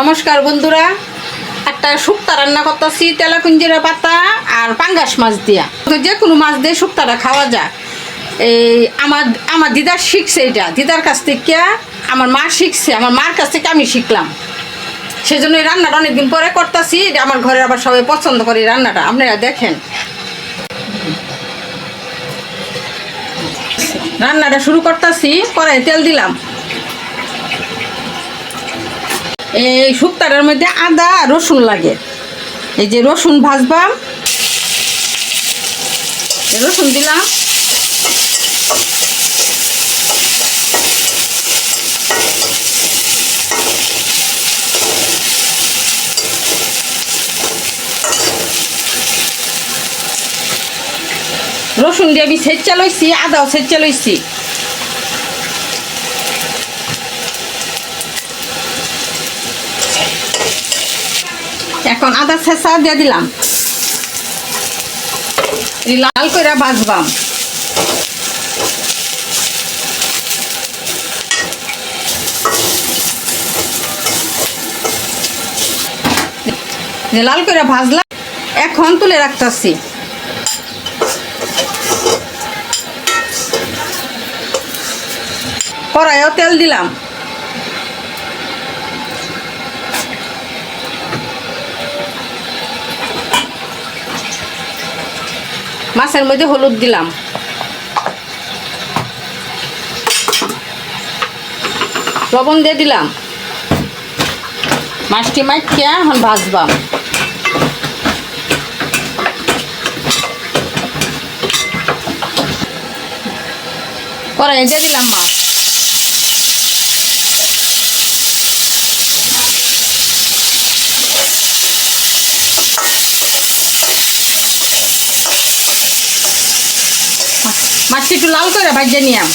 নমস্কার বন্ধুরা, একটা শুক্তা রান্না করতেছি তেলা কুঞ্জিরা পাতা আর পাঙ্গাস মাছ দিয়া। যে কোনো মাছ দিয়ে শুক্তাটা খাওয়া যায় এই আমার আমার দিদার শিখছে এটা। দিদার কাছ থেকে, আমার মা শিখছে, আমার মার কাছ থেকে আমি শিখলাম। সেই জন্য এই রান্নাটা অনেকদিন পরে করতেছি, এটা আমার ঘরে আবার সবাই পছন্দ করে এই রান্নাটা। আপনারা দেখেন। রান্নাটা শুরু করতেছি পরে তেল দিলাম। এই শুক্তাটার মধ্যে আদা রসুন লাগে। এই যে রসুন ভাজবাম। এই রসুন দিলাম। রসুন দিয়ে আমি সেচ্চা লইছি, আদাও সেচ্চা লইছি। এখন আদা ছেঁচা দিয়ে দিলাম। লাল করে ভাজবাম। লাল করে ভাজলাম, এখন তুলে রাখতেছি। কড়াইও তেল দিলাম। মাছের মধ্যে হলুদ দিলাম। লবণ দিয়ে দিলাম। মাছটি মাছ মাখিয়া এখন ভাজবাম কড়াই দিয়ে দিলাম মাছ। মাছটি একটু লাল করে ভাজে নিয়াম।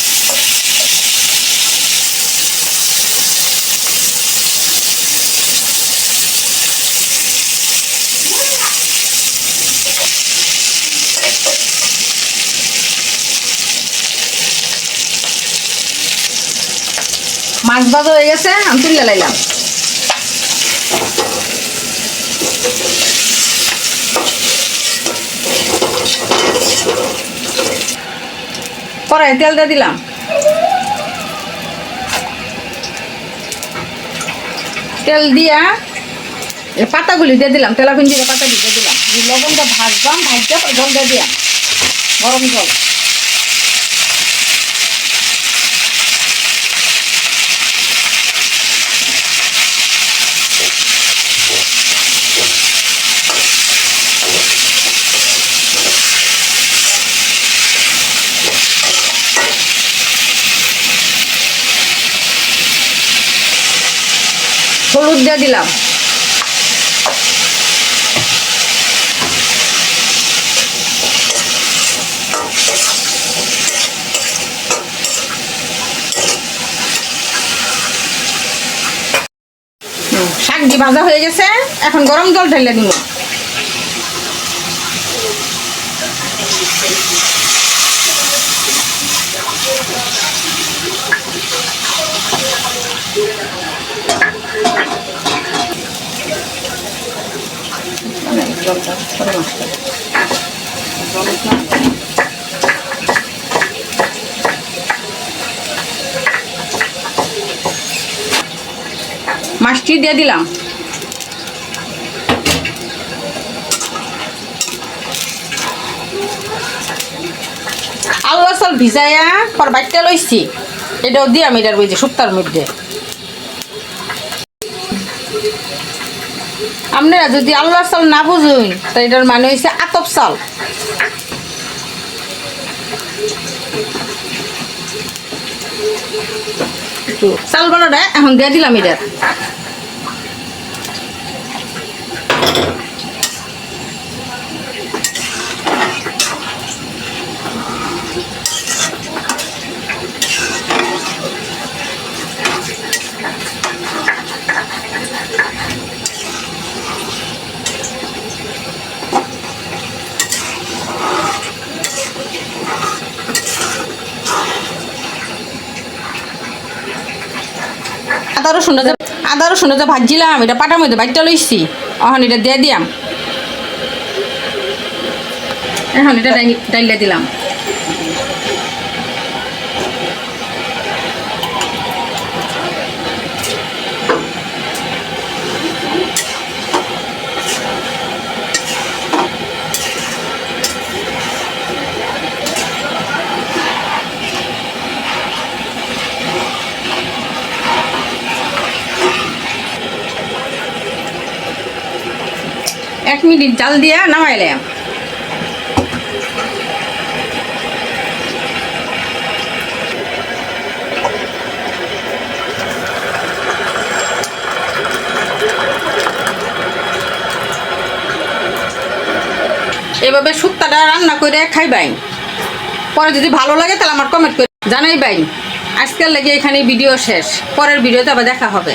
মাছ ভাজা হয়ে গেছে আমি তুলে লাইলাম। কড়াই তেল দিয়ে দিলাম। তেল দিয়া পাতাগুলি দিয়ে দিলাম তেলাপিন কুঞ্জিরে পাতাগুলি দিয়ে দিলাম। লবণটা ভাজবাম, ভাজতে জল দিয়ে দিয়া গরম জল। হলুদ দিয়ে দিলাম। শাকটি ভাজা হয়ে গেছে। এখন গরম জল ঢেলে দিব জলটা মাছটি দিয়ে দিলাম। আলু আসল ভিজাইয়া পর বাইটটা লইছি। এটাও দিয়াম এটার ওই যে শুক্তার মধ্যে আপনারা যদি আল্লাহর চাল না বুঝুন, তো এটার মানে হয়েছে আতপ চাল চাল বানাটা এখন দিয়ে দিলাম এটার। আদা রসুন আদা রসুন যে ভাজছিলাম এটা পাটার মধ্যে বাইকটা লইছি। এখন এটা দিয়ে দিয়াম। এখন এটা ডাইলে দিলাম। এক মিনিট জাল দিয়া নামাইলাম এভাবে শুক্তাটা রান্না করে খাইবাই। পরে যদি ভালো লাগে তাহলে আমার কমেন্ট করে জানাই বাই আজকের লেগে এখানে ভিডিও শেষ। পরের ভিডিওতে আবার দেখা হবে।